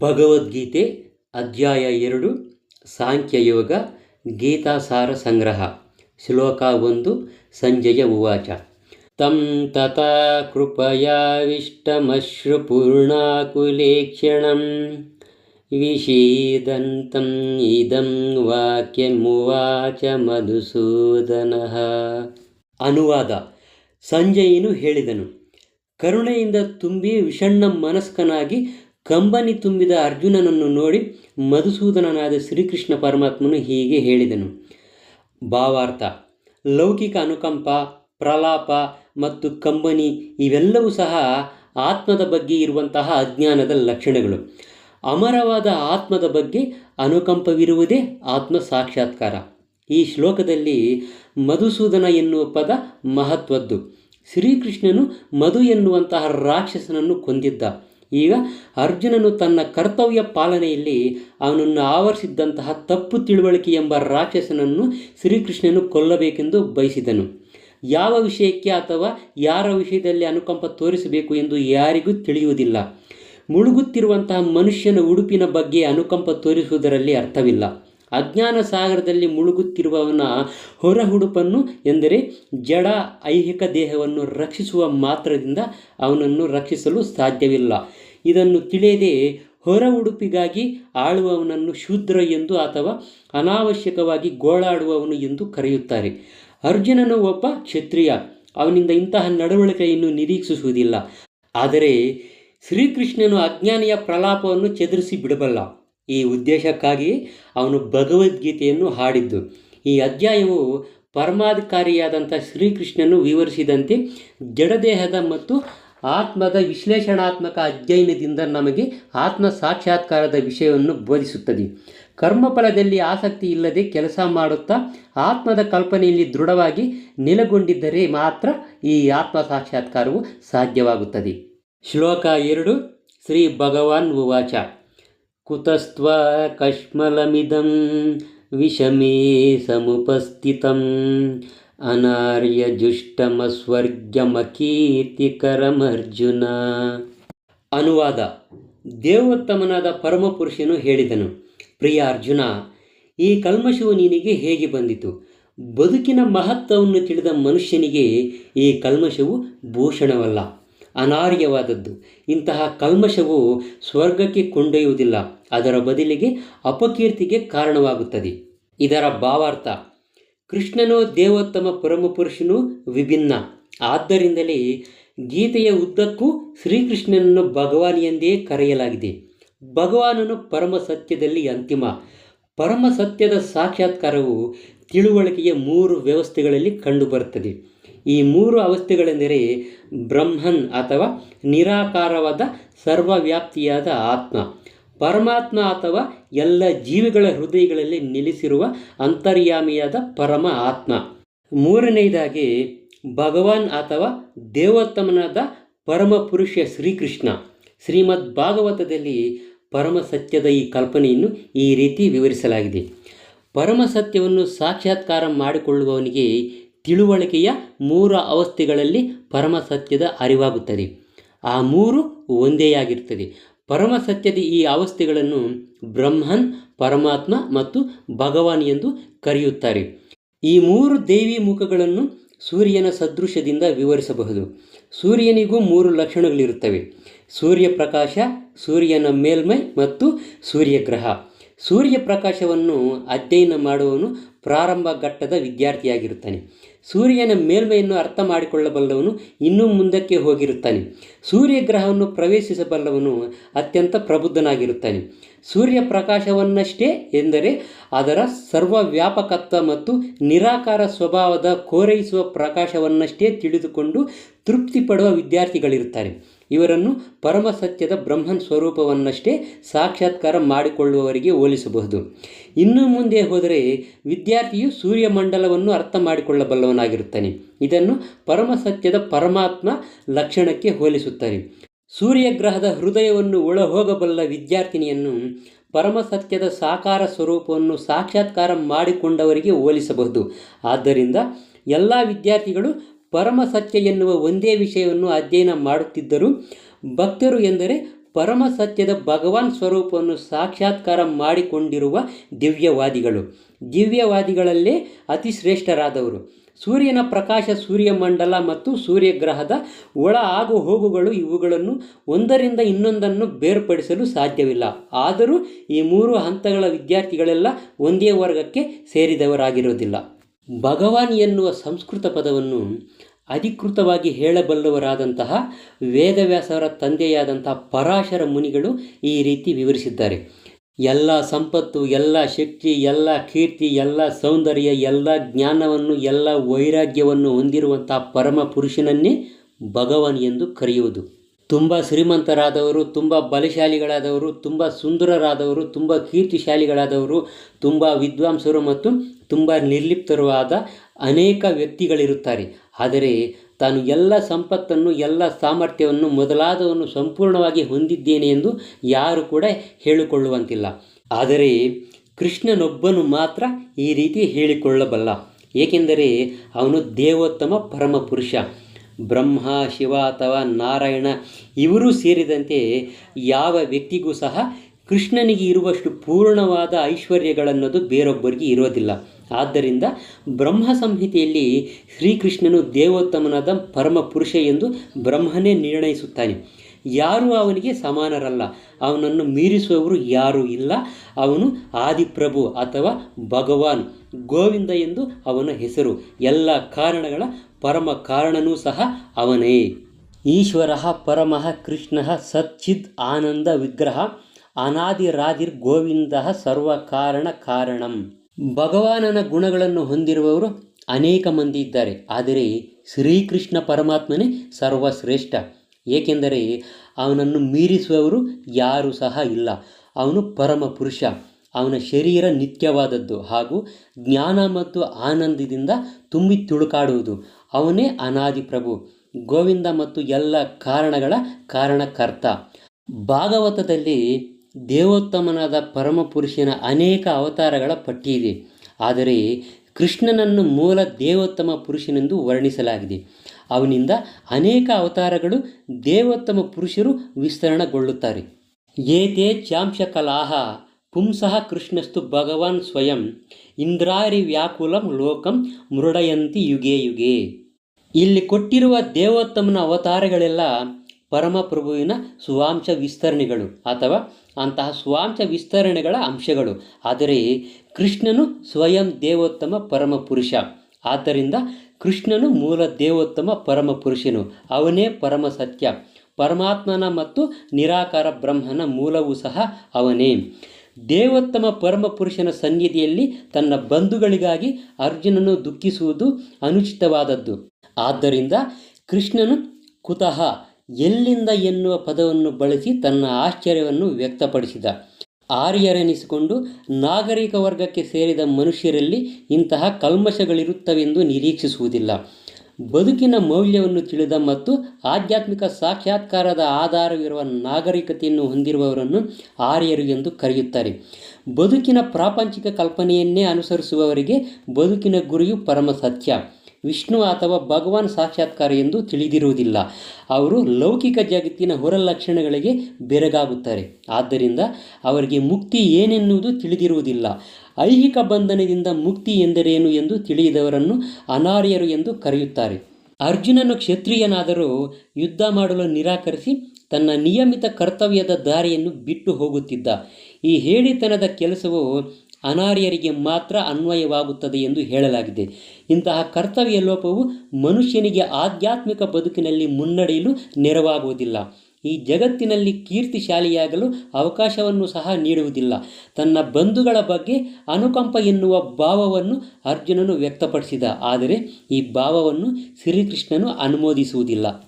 ಭಗವದ್ಗೀತೆ ಅಧ್ಯಾಯ ಎರಡು ಸಾಂಖ್ಯಯೋಗ ಗೀತಾಸಾರ ಸಂಗ್ರಹ ಶ್ಲೋಕ ಒಂದು ಸಂಜಯ ಉವಾಚ तं तथा कृपयाविष्टमश्रुपूर्णाकुलेक्षणं विषीदन्तम् इदं ವಾಕ್ಯಮುವಾಚ ಮಧುಸೂದನಃ ಅನುವಾದ ಸಂಜಯನು ಹೇಳಿದನು ಕರುಣೆಯಿಂದ ತುಂಬಿ ವಿಷಣ್ಣ ಮನಸ್ಕನಾಗಿ ಕಂಬನಿ ತುಂಬಿದ ಅರ್ಜುನನನ್ನು ನೋಡಿ ಮಧುಸೂದನನಾದ ಶ್ರೀಕೃಷ್ಣ ಪರಮಾತ್ಮನು ಹೀಗೆ ಹೇಳಿದನು. ಭಾವಾರ್ಥ, ಲೌಕಿಕ ಅನುಕಂಪ, ಪ್ರಲಾಪ ಮತ್ತು ಕಂಬನಿ ಇವೆಲ್ಲವೂ ಸಹ ಆತ್ಮದ ಬಗ್ಗೆ ಇರುವಂತಹ ಅಜ್ಞಾನದ ಲಕ್ಷಣಗಳು. ಅಮರವಾದ ಆತ್ಮದ ಬಗ್ಗೆ ಅನುಕಂಪವಿರುವುದೇ ಆತ್ಮ ಸಾಕ್ಷಾತ್ಕಾರ. ಈ ಶ್ಲೋಕದಲ್ಲಿ ಮಧುಸೂದನ ಎನ್ನುವ ಪದ ಮಹತ್ವದ್ದು. ಶ್ರೀಕೃಷ್ಣನು ಮಧು ಎನ್ನುವಂತಹ ರಾಕ್ಷಸನನ್ನು ಕೊಂದಿದ್ದ. ಈಗ ಅರ್ಜುನನು ತನ್ನ ಕರ್ತವ್ಯ ಪಾಲನೆಯಲ್ಲಿ ಅವನನ್ನು ಆವರಿಸಿದ್ದಂತಹ ತಪ್ಪು ತಿಳುವಳಿಕೆ ಎಂಬ ರಾಕ್ಷಸನನ್ನು ಶ್ರೀಕೃಷ್ಣನು ಕೊಲ್ಲಬೇಕೆಂದು ಬಯಸಿದನು. ಯಾವ ವಿಷಯಕ್ಕೆ ಅಥವಾ ಯಾರ ವಿಷಯದಲ್ಲಿ ಅನುಕಂಪ ತೋರಿಸಬೇಕು ಎಂದು ಯಾರಿಗೂ ತಿಳಿಯುವುದಿಲ್ಲ. ಮುಳುಗುತ್ತಿರುವಂತಹ ಮನುಷ್ಯನ ಉಡುಪಿನ ಬಗ್ಗೆ ಅನುಕಂಪ ತೋರಿಸುವುದರಲ್ಲಿ ಅರ್ಥವಿಲ್ಲ. ಅಜ್ಞಾನ ಸಾಗರದಲ್ಲಿ ಮುಳುಗುತ್ತಿರುವವನ ಹೊರ ಉಡುಪನ್ನು ಎಂದರೆ ಜಡ ಐಹಿಕ ದೇಹವನ್ನು ರಕ್ಷಿಸುವ ಮಾತ್ರದಿಂದ ಅವನನ್ನು ರಕ್ಷಿಸಲು ಸಾಧ್ಯವಿಲ್ಲ. ಇದನ್ನು ತಿಳಿಯದೆ ಹೊರ ಉಡುಪಿಗಾಗಿ ಆಳುವವನನ್ನು ಶೂದ್ರ ಎಂದು ಅಥವಾ ಅನಾವಶ್ಯಕವಾಗಿ ಗೋಳಾಡುವವನು ಎಂದು ಕರೆಯುತ್ತಾರೆ. ಅರ್ಜುನನು ಒಬ್ಬ ಕ್ಷತ್ರಿಯ. ಅವನಿಂದ ಇಂತಹ ನಡವಳಿಕೆಯನ್ನು ನಿರೀಕ್ಷಿಸುವುದಿಲ್ಲ. ಆದರೆ ಶ್ರೀಕೃಷ್ಣನು ಅಜ್ಞಾನಿಯ ಪ್ರಲಾಪವನ್ನು ಚದುರಿಸಿ ಬಿಡಬಲ್ಲ. ಈ ಉದ್ದೇಶಕ್ಕಾಗಿ ಅವನು ಭಗವದ್ಗೀತೆಯನ್ನು ಹಾಡಿದ್ದು. ಈ ಅಧ್ಯಾಯವು ಪರಮಾಧಿಕಾರಿಯಾದಂಥ ಶ್ರೀಕೃಷ್ಣನು ವಿವರಿಸಿದಂತೆ ಜಡದೇಹದ ಮತ್ತು ಆತ್ಮದ ವಿಶ್ಲೇಷಣಾತ್ಮಕ ಅಧ್ಯಯನದಿಂದ ನಮಗೆ ಆತ್ಮ ಸಾಕ್ಷಾತ್ಕಾರದ ವಿಷಯವನ್ನು ಬೋಧಿಸುತ್ತದೆ. ಕರ್ಮಫಲದಲ್ಲಿ ಆಸಕ್ತಿ ಇಲ್ಲದೆ ಕೆಲಸ ಮಾಡುತ್ತಾ ಆತ್ಮದ ಕಲ್ಪನೆಯಲ್ಲಿ ದೃಢವಾಗಿ ನೆಲೆಗೊಂಡಿದ್ದರೆ ಮಾತ್ರ ಈ ಆತ್ಮ ಸಾಕ್ಷಾತ್ಕಾರವು ಸಾಧ್ಯವಾಗುತ್ತದೆ. ಶ್ಲೋಕ ಎರಡು, ಶ್ರೀ ಭಗವಾನ್ ಉವಾಚ. ಕುತಸ್ತ್ವ ಕಶ್ಮಲಮಿದಂ ವಿಷಮೇ ಸಮುಪಸ್ಥಿತಂ. ಅನಾರ್ಯಜುಷ್ಟಮಸ್ವರ್ಗಮಕೀರ್ತಿಕರಮರ್ಜುನ ಅನುವಾದ, ದೇವೋತ್ತಮನಾದ ಪರಮಪುರುಷನು ಹೇಳಿದನು ಪ್ರಿಯ ಅರ್ಜುನ ಈ ಕಲ್ಮಶವು ನಿನಗೆ ಹೇಗೆ ಬಂದಿತು? ಬದುಕಿನ ಮಹತ್ವವನ್ನು ತಿಳಿದ ಮನುಷ್ಯನಿಗೆ ಈ ಕಲ್ಮಶವು ಭೂಷಣವಲ್ಲ, ಅನಾರ್ಯವಾದದ್ದು. ಇಂತಹ ಕಲ್ಮಶವು ಸ್ವರ್ಗಕ್ಕೆ ಕೊಂಡೊಯ್ಯುವುದಿಲ್ಲ, ಅದರ ಬದಲಿಗೆ ಅಪಕೀರ್ತಿಗೆ ಕಾರಣವಾಗುತ್ತದೆ. ಇದರ ಭಾವಾರ್ಥ ಕೃಷ್ಣನು ದೇವೋತ್ತಮ ಪರಮಪುರುಷನು ವಿಭಿನ್ನ. ಆದ್ದರಿಂದಲೇ ಗೀತೆಯ ಉದ್ದಕ್ಕೂ ಶ್ರೀಕೃಷ್ಣನನ್ನು ಭಗವಾನ್ ಎಂದೇ ಕರೆಯಲಾಗಿದೆ. ಭಗವಾನನು ಪರಮ ಸತ್ಯದಲ್ಲಿ ಅಂತಿಮ. ಪರಮ ಸತ್ಯದ ಸಾಕ್ಷಾತ್ಕಾರವು ತಿಳುವಳಿಕೆಯ ಮೂರು ವ್ಯವಸ್ಥೆಗಳಲ್ಲಿ ಕಂಡುಬರುತ್ತದೆ. ಈ ಮೂರು ಅವಸ್ಥೆಗಳೆಂದರೆ ಬ್ರಹ್ಮನ್ ಅಥವಾ ನಿರಾಕಾರವಾದ ಸರ್ವವ್ಯಾಪ್ತಿಯಾದ ಆತ್ಮ. ಪರಮಾತ್ಮ ಅಥವಾ ಎಲ್ಲ ಜೀವಿಗಳ ಹೃದಯಗಳಲ್ಲಿ ನಿಲ್ಲಿಸಿರುವ ಅಂತರ್ಯಾಮಿಯಾದ ಪರಮ ಆತ್ಮ. ಮೂರನೆಯದಾಗಿ ಭಗವಾನ್ ಅಥವಾ ದೇವೋತ್ತಮನಾದ ಪರಮ ಪುರುಷ ಶ್ರೀಕೃಷ್ಣ. ಶ್ರೀಮದ್ ಭಾಗವತದಲ್ಲಿ ಪರಮ ಸತ್ಯದ ಈ ಕಲ್ಪನೆಯನ್ನು ಈ ರೀತಿ ವಿವರಿಸಲಾಗಿದೆ. ಪರಮ ಸತ್ಯವನ್ನು ಸಾಕ್ಷಾತ್ಕಾರ ಮಾಡಿಕೊಳ್ಳುವವನಿಗೆ ತಿಳುವಳಿಕೆಯ ಮೂರು ಅವಸ್ಥೆಗಳಲ್ಲಿ ಪರಮ ಸತ್ಯದ ಅರಿವಾಗುತ್ತದೆ. ಆ ಮೂರು ಒಂದೇಯಾಗಿರ್ತದೆ ಪರಮ ಸತ್ಯದ ಈ ಅವಸ್ಥೆಗಳನ್ನು ಬ್ರಹ್ಮನ್, ಪರಮಾತ್ಮ ಮತ್ತು ಭಗವಾನ್ ಎಂದು ಕರೆಯುತ್ತಾರೆ. ಈ ಮೂರು ದೇವಿ ಮುಖಗಳನ್ನು ಸೂರ್ಯನ ಸದೃಶದಿಂದ ವಿವರಿಸಬಹುದು. ಸೂರ್ಯನಿಗೂ ಮೂರು ಲಕ್ಷಣಗಳಿರುತ್ತವೆ. ಸೂರ್ಯ ಪ್ರಕಾಶ ಸೂರ್ಯನ ಮೇಲ್ಮೈ ಮತ್ತು ಸೂರ್ಯಗ್ರಹ. ಸೂರ್ಯ ಪ್ರಕಾಶವನ್ನು ಅಧ್ಯಯನ ಮಾಡುವವನು ಪ್ರಾರಂಭ ಘಟ್ಟದ ವಿದ್ಯಾರ್ಥಿಯಾಗಿರುತ್ತಾನೆ. ಸೂರ್ಯನ ಮೇಲ್ಮೆಯನ್ನು ಅರ್ಥ ಮಾಡಿಕೊಳ್ಳಬಲ್ಲವನು ಇನ್ನೂ ಮುಂದಕ್ಕೆ ಹೋಗಿರುತ್ತಾನೆ. ಸೂರ್ಯಗ್ರಹವನ್ನು ಪ್ರವೇಶಿಸಬಲ್ಲವನು ಅತ್ಯಂತ ಪ್ರಬುದ್ಧನಾಗಿರುತ್ತಾನೆ. ಸೂರ್ಯ ಪ್ರಕಾಶವನ್ನಷ್ಟೇ ಎಂದರೆ ಅದರ ಸರ್ವವ್ಯಾಪಕತ್ವ ಮತ್ತು ನಿರಾಕಾರ ಸ್ವಭಾವದ ಕೋರೈಸುವ ಪ್ರಕಾಶವನ್ನಷ್ಟೇ ತಿಳಿದುಕೊಂಡು ತೃಪ್ತಿ ಪಡುವ ವಿದ್ಯಾರ್ಥಿಗಳಿರುತ್ತಾರೆ. ಇವರನ್ನು ಪರಮ ಸತ್ಯದ ಬ್ರಹ್ಮನ್ ಸ್ವರೂಪವನ್ನಷ್ಟೇ ಸಾಕ್ಷಾತ್ಕಾರ ಮಾಡಿಕೊಳ್ಳುವವರಿಗೆ ಹೋಲಿಸಬಹುದು. ಇನ್ನು ಮುಂದೆ ಹೋದರೆ ವಿದ್ಯಾರ್ಥಿಯು ಸೂರ್ಯಮಂಡಲವನ್ನು ಅರ್ಥ ಮಾಡಿಕೊಳ್ಳಬಲ್ಲವನಾಗಿರುತ್ತಾನೆ ಇದನ್ನು ಪರಮ ಸತ್ಯದ ಪರಮಾತ್ಮ ಲಕ್ಷಣಕ್ಕೆ ಹೋಲಿಸುತ್ತಾರೆ. ಸೂರ್ಯಗ್ರಹದ ಹೃದಯವನ್ನು ಒಳಹೋಗಬಲ್ಲ ವಿದ್ಯಾರ್ಥಿನಿಯನ್ನು ಪರಮ ಸತ್ಯದ ಸಾಕಾರ ಸ್ವರೂಪವನ್ನು ಸಾಕ್ಷಾತ್ಕಾರ ಮಾಡಿಕೊಂಡವರಿಗೆ ಹೋಲಿಸಬಹುದು. ಆದ್ದರಿಂದ ಎಲ್ಲ ವಿದ್ಯಾರ್ಥಿಗಳು ಪರಮ ಸತ್ಯ ಎನ್ನುವ ಒಂದೇ ವಿಷಯವನ್ನು ಅಧ್ಯಯನ ಮಾಡುತ್ತಿದ್ದರು, ಭಕ್ತರು ಎಂದರೆ ಪರಮ ಸತ್ಯದ ಭಗವಾನ್ ಸ್ವರೂಪವನ್ನು ಸಾಕ್ಷಾತ್ಕಾರ ಮಾಡಿಕೊಂಡಿರುವ ದಿವ್ಯವಾದಿಗಳು. ದಿವ್ಯವಾದಿಗಳಲ್ಲೇ ಅತಿ ಶ್ರೇಷ್ಠರಾದವರು ಸೂರ್ಯನ ಪ್ರಕಾಶ, ಸೂರ್ಯಮಂಡಲ ಮತ್ತು ಸೂರ್ಯಗ್ರಹದ ಒಳ ಆಗು ಹೋಗುಗಳು ಇವುಗಳನ್ನು ಒಂದರಿಂದ ಇನ್ನೊಂದನ್ನು ಬೇರ್ಪಡಿಸಲು ಸಾಧ್ಯವಿಲ್ಲ. ಆದರೂ ಈ ಮೂರು ಹಂತಗಳ ವಿದ್ಯಾರ್ಥಿಗಳೆಲ್ಲ ಒಂದೇ ವರ್ಗಕ್ಕೆ ಸೇರಿದವರಾಗಿರೋದಿಲ್ಲ ಭಗವಾನ್ ಎನ್ನುವ ಸಂಸ್ಕೃತ ಪದವನ್ನು ಅಧಿಕೃತವಾಗಿ ಹೇಳಬಲ್ಲವರಾದಂತಹ ವೇದವ್ಯಾಸರ ತಂದೆಯಾದಂತಹ ಪರಾಶರ ಮುನಿಗಳು ಈ ರೀತಿ ವಿವರಿಸಿದ್ದಾರೆ. ಎಲ್ಲ ಸಂಪತ್ತು, ಎಲ್ಲ ಶಕ್ತಿ, ಎಲ್ಲ ಕೀರ್ತಿ, ಎಲ್ಲ ಸೌಂದರ್ಯ, ಎಲ್ಲ ಜ್ಞಾನವನ್ನು, ಎಲ್ಲ ವೈರಾಗ್ಯವನ್ನು ಹೊಂದಿರುವಂಥ ಪರಮ ಪುರುಷನನ್ನೇ ಭಗವಾನ್ ಎಂದು ಕರೆಯುವುದು. ತುಂಬ ಶ್ರೀಮಂತರಾದವರು, ತುಂಬ ಬಲಶಾಲಿಗಳಾದವರು, ತುಂಬ ಸುಂದರರಾದವರು, ತುಂಬ ಕೀರ್ತಿಶಾಲಿಗಳಾದವರು, ತುಂಬ ವಿದ್ವಾಂಸರು ಮತ್ತು ತುಂಬ ನಿರ್ಲಿಪ್ತರು ಅನೇಕ ವ್ಯಕ್ತಿಗಳಿರುತ್ತಾರೆ. ಆದರೆ ತಾನು ಎಲ್ಲ ಸಂಪತ್ತನ್ನು, ಎಲ್ಲ ಸಾಮರ್ಥ್ಯವನ್ನು, ಮೊದಲಾದವನ್ನು ಸಂಪೂರ್ಣವಾಗಿ ಹೊಂದಿದ್ದೇನೆ ಎಂದು ಯಾರು ಕೂಡ ಹೇಳಿಕೊಳ್ಳುವಂತಿಲ್ಲ. ಆದರೆ ಕೃಷ್ಣನೊಬ್ಬನು ಮಾತ್ರ ಈ ರೀತಿ ಹೇಳಿಕೊಳ್ಳಬಲ್ಲ. ಏಕೆಂದರೆ ಅವನು ದೇವೋತ್ತಮ ಪರಮ ಪುರುಷ ಬ್ರಹ್ಮ, ಶಿವ ಅಥವಾ ನಾರಾಯಣ ಇವರೂ ಸೇರಿದಂತೆ ಯಾವ ವ್ಯಕ್ತಿಗೂ ಸಹ ಕೃಷ್ಣನಿಗೆ ಇರುವಷ್ಟು ಪೂರ್ಣವಾದ ಐಶ್ವರ್ಯಗಳನ್ನೋದು ಬೇರೊಬ್ಬರಿಗೆ ಇರೋದಿಲ್ಲ. ಆದ್ದರಿಂದ ಬ್ರಹ್ಮ ಸಂಹಿತೆಯಲ್ಲಿ ಶ್ರೀಕೃಷ್ಣನು ದೇವೋತ್ತಮನಾದ ಪರಮ ಪುರುಷ ಎಂದು ಬ್ರಹ್ಮನೇ ನಿರ್ಣಯಿಸುತ್ತಾನೆ. ಯಾರೂ ಅವನಿಗೆ ಸಮಾನರಲ್ಲ. ಅವನನ್ನು ಮೀರಿಸುವವರು ಯಾರೂ ಇಲ್ಲ. ಅವನು ಆದಿಪ್ರಭು ಅಥವಾ ಭಗವಾನ್, ಗೋವಿಂದ ಎಂದು ಅವನ ಹೆಸರು. ಎಲ್ಲ ಕಾರಣಗಳ ಪರಮ ಕಾರಣನೂ ಸಹ ಅವನೇ. ಈಶ್ವರ ಪರಮಃ ಕೃಷ್ಣ ಸಚ್ಚಿದ್ ಆನಂದ ವಿಗ್ರಹ, ಅನಾದಿರಾದಿರ್ ಗೋವಿಂದ ಸರ್ವಕಾರಣ ಕಾರಣಂ. ಭಗವಾನನ ಗುಣಗಳನ್ನು ಹೊಂದಿರುವವರು ಅನೇಕ ಮಂದಿ ಇದ್ದಾರೆ. ಆದರೆ ಶ್ರೀಕೃಷ್ಣ ಪರಮಾತ್ಮನೇ ಸರ್ವಶ್ರೇಷ್ಠ. ಏಕೆಂದರೆ ಅವನನ್ನು ಮೀರಿಸುವವರು ಯಾರೂ ಸಹ ಇಲ್ಲ. ಅವನು ಪರಮ ಪುರುಷ. ಅವನ ಶರೀರ ನಿತ್ಯವಾದದ್ದು ಹಾಗೂ ಜ್ಞಾನ ಮತ್ತು ಆನಂದದಿಂದ ತುಂಬಿ ತುಳುಕಾಡುವುದು. ಅವನೇ ಅನಾದಿ ಪ್ರಭು. ಗೋವಿಂದ ಮತ್ತು ಎಲ್ಲ ಕಾರಣಗಳ ಕಾರಣಕರ್ತ. ಭಾಗವತದಲ್ಲಿ ದೇವೋತ್ತಮನಾದ ಪರಮಪುರುಷನ ಅನೇಕ ಅವತಾರಗಳ ಪಟ್ಟಿ ಇದೆ ಆದರೆ ಕೃಷ್ಣನನ್ನು ಮೂಲ ದೇವೋತ್ತಮ ಪುರುಷನೆಂದು ವರ್ಣಿಸಲಾಗಿದೆ. ಅವನಿಂದ ಅನೇಕ ಅವತಾರಗಳು ದೇವೋತ್ತಮ ಪುರುಷರು ವಿಸ್ತರಣಗೊಳ್ಳುತ್ತಾರೆ. ಏತೇ ಚಾಂಶಕಲಾಹ ಪುಂಸಃ ಕೃಷ್ಣಸ್ತು ಭಗವಾನ್ ಸ್ವಯಂ ಇಂದ್ರಾರಿ ವ್ಯಾಕುಲಂ ಲೋಕಂ ಮೃಡಯಂತಿ ಯುಗೆ ಯುಗೆ. ಇಲ್ಲಿ ಕೊಟ್ಟಿರುವ ದೇವೋತ್ತಮನ ಅವತಾರಗಳೆಲ್ಲ ಪರಮಪ್ರಭುವಿನ ಸುವಾಂಶ ವಿಸ್ತರಣೆಗಳು ಅಥವಾ ಅಂತಹ ಸ್ವಾಂಶ ವಿಸ್ತರಣೆಗಳ ಅಂಶಗಳು. ಆದರೆ ಕೃಷ್ಣನು ಸ್ವಯಂ ದೇವೋತ್ತಮ ಪರಮಪುರುಷ. ಆದ್ದರಿಂದ ಕೃಷ್ಣನು ಮೂಲ ದೇವೋತ್ತಮ ಪರಮಪುರುಷನು. ಅವನೇ ಪರಮ ಸತ್ಯ. ಪರಮಾತ್ಮನ ಮತ್ತು ನಿರಾಕಾರ ಬ್ರಹ್ಮನ ಮೂಲವೂ ಸಹ ಅವನೇ. ದೇವೋತ್ತಮ ಪರಮಪುರುಷನ ಸನ್ನಿಧಿಯಲ್ಲಿ ತನ್ನ ಬಂಧುಗಳಿಗಾಗಿ ಅರ್ಜುನನು ದುಃಖಿಸುವುದು ಅನುಚಿತವಾದದ್ದು. ಆದ್ದರಿಂದ ಕೃಷ್ಣನು ಕುತಃ ಎಲ್ಲಿಂದ ಎನ್ನುವ ಪದವನ್ನು ಬಳಸಿ ತನ್ನ ಆಶ್ಚರ್ಯವನ್ನು ವ್ಯಕ್ತಪಡಿಸಿದ. ಆರ್ಯರೆನಿಸಿಕೊಂಡು ನಾಗರಿಕ ವರ್ಗಕ್ಕೆ ಸೇರಿದ ಮನುಷ್ಯರಲ್ಲಿ ಇಂತಹ ಕಲ್ಮಶಗಳಿರುತ್ತವೆಂದು ನಿರೀಕ್ಷಿಸುವುದಿಲ್ಲ. ಬದುಕಿನ ಮೌಲ್ಯವನ್ನು ತಿಳಿದ ಮತ್ತು ಆಧ್ಯಾತ್ಮಿಕ ಸಾಕ್ಷಾತ್ಕಾರದ ಆಧಾರವಿರುವ ನಾಗರಿಕತೆಯನ್ನು ಹೊಂದಿರುವವರನ್ನು ಆರ್ಯರು ಎಂದು ಕರೆಯುತ್ತಾರೆ. ಬದುಕಿನ ಪ್ರಾಪಂಚಿಕ ಕಲ್ಪನೆಯನ್ನೇ ಅನುಸರಿಸುವವರಿಗೆ ಬದುಕಿನ ಗುರಿಯು ಪರಮ ಸತ್ಯ. ವಿಷ್ಣು ಅಥವಾ ಭಗವಾನ್ ಸಾಕ್ಷಾತ್ಕಾರ ಎಂದು ತಿಳಿದಿರುವುದಿಲ್ಲ. ಅವರು ಲೌಕಿಕ ಜಗತ್ತಿನ ಹೊರ ಲಕ್ಷಣಗಳಿಗೆ ಬೆರಗಾಗುತ್ತಾರೆ. ಆದ್ದರಿಂದ ಅವರಿಗೆ ಮುಕ್ತಿ ಏನೆನ್ನುವುದು ತಿಳಿದಿರುವುದಿಲ್ಲ. ಐಹಿಕ ಬಂಧನದಿಂದ ಮುಕ್ತಿ ಎಂದರೇನು ಎಂದು ತಿಳಿಯದವರನ್ನು ಅನಾರ್ಯರು ಎಂದು ಕರೆಯುತ್ತಾರೆ. ಅರ್ಜುನನು ಕ್ಷತ್ರಿಯನಾದರೂ ಯುದ್ಧ ಮಾಡಲು ನಿರಾಕರಿಸಿ ತನ್ನ ನಿಯಮಿತ ಕರ್ತವ್ಯದ ದಾರಿಯನ್ನು ಬಿಟ್ಟು ಹೋಗುತ್ತಿದ್ದ. ಈ ಹೇಳಿತನದ ಕೆಲಸವು ಅನಾರ್ಯರಿಗೆ ಮಾತ್ರ ಅನ್ವಯವಾಗುತ್ತದೆ ಎಂದು ಹೇಳಲಾಗಿದೆ. ಇಂತಹ ಕರ್ತವ್ಯ ಲೋಪವು ಮನುಷ್ಯನಿಗೆ ಆಧ್ಯಾತ್ಮಿಕ ಬದುಕಿನಲ್ಲಿ ಮುನ್ನಡೆಯಲು ನೆರವಾಗುವುದಿಲ್ಲ. ಈ ಜಗತ್ತಿನಲ್ಲಿ ಕೀರ್ತಿಶಾಲಿಯಾಗಲು ಅವಕಾಶವನ್ನು ಸಹ ನೀಡುವುದಿಲ್ಲ. ತನ್ನ ಬಂಧುಗಳ ಬಗ್ಗೆ ಅನುಕಂಪ ಎನ್ನುವ ಭಾವವನ್ನು ಅರ್ಜುನನು ವ್ಯಕ್ತಪಡಿಸಿದ. ಆದರೆ ಈ ಭಾವವನ್ನು ಶ್ರೀಕೃಷ್ಣನು ಅನುಮೋದಿಸುವುದಿಲ್ಲ.